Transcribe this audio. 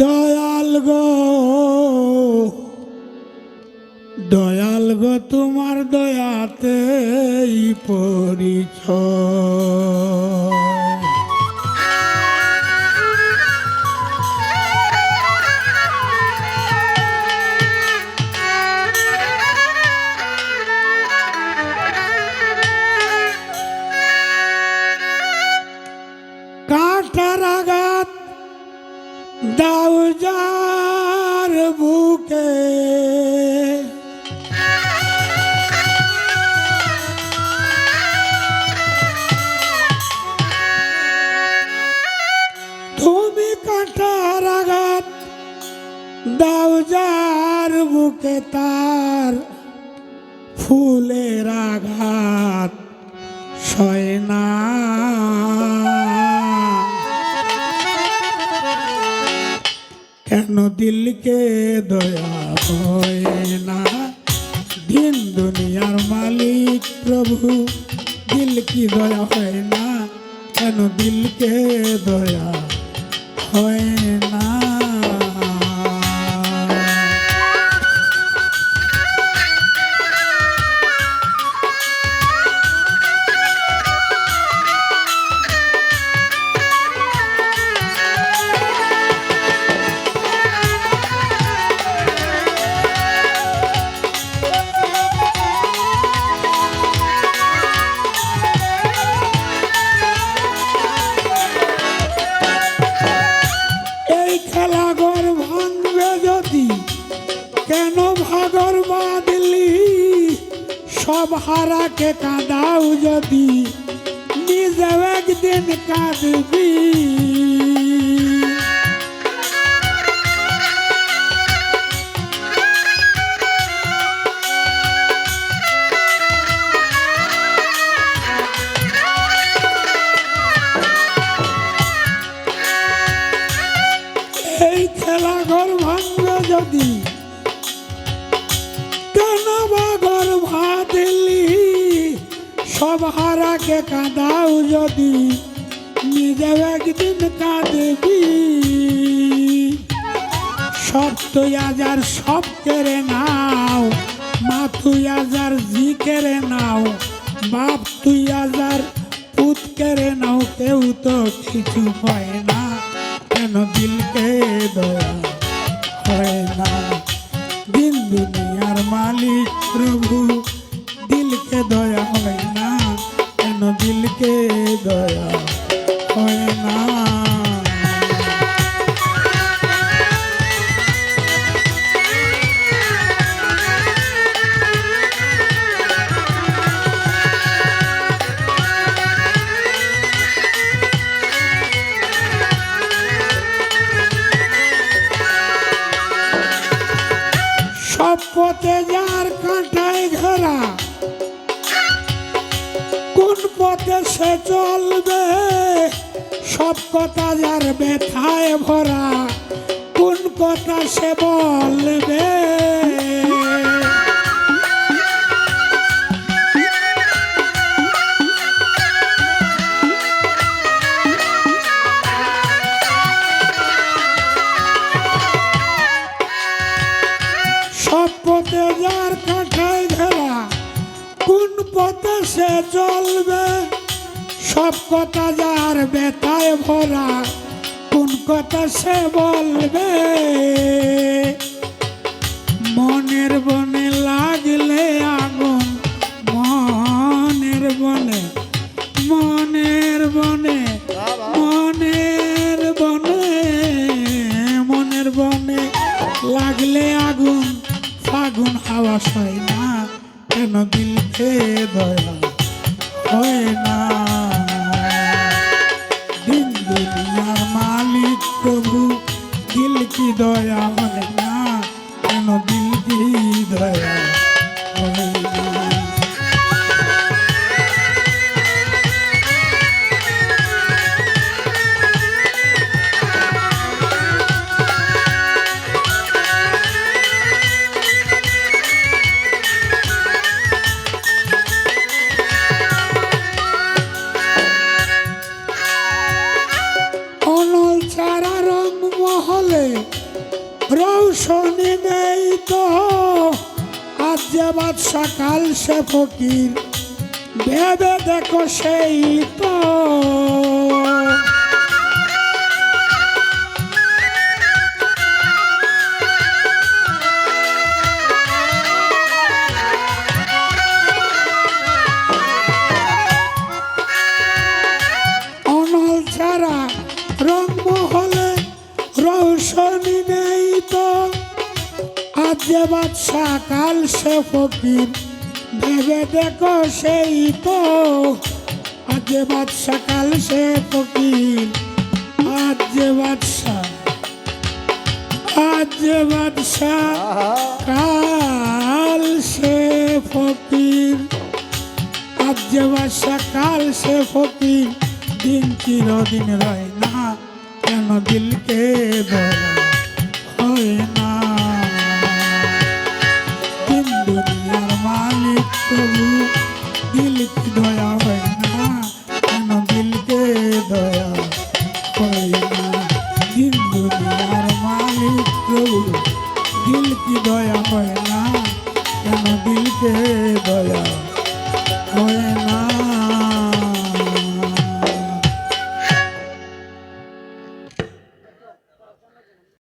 দয়াল গো দয়াল গো তোমার দয়াতেই পরিচয়। যার বুকে। তুমি কাঁটার আঘাত দাও যার বুকে তার ফুলের আঘাত সয় কেন দিলকে দয়া হয় না? দিন দুনিয়ার মালিক প্রভু দিল কি দয়া হয় না? কেন দিলকে দয়া হয় না? বাদলি সব হারাকে কাঁদাও যদি নিজে একদিন কাঁদবি। এই সব হারাকে কাঁদাও যদি। নিজে একদিন কাঁদবি। সব তুই আজার, সব কেড়ে নাও। মা তুই আজার, জি কেড়ে নাও। বাপ তুই আজার, পুত কেড়ে নাও। কেউ তো কিছু হয় না। কেন দিলকে দয়া হয় না? দিন দুনিয়ার মালিক প্রভু, দিলকে দয়া হয় না। দিলকে দয়া হয় না। পথে যার কাঁটায় ঘেরা সে চলবে সব কথা যার ব্যথায় ভরা কোন কথা সে বলবে? কোন সে চলবে? সব কথা যার বেতায় ভরা, কোন কথা সে বলবে? মনের বনে লাগলে আগুন, মনের বনে মনের বনে মনের বনে মনের বনে লাগলে আগুন, ফাগুন হাওয়া সয় না। কেন দিলকে দয়া হয় না। দিন দুনিয়ার মালিক প্রভু দিল কি দয়া রৌশনি নেই তো। আজ যে বাদশা কাল সে ফকির, ভেবে দেখো সেই তো। ছাড়া রংমহলে রৌশনি নেই তো আজ বাদশা, কাল সে ফকির। ভেবে দেখো সেই তো, আজ বাদশা, কাল সে ফকির। আজ বাদশা আজ বাদশা, কাল সে ফকির। আজ বাদশা, কাল সে ফকির। দিন চিরদিন রয় না, কেন দিলকে ধরা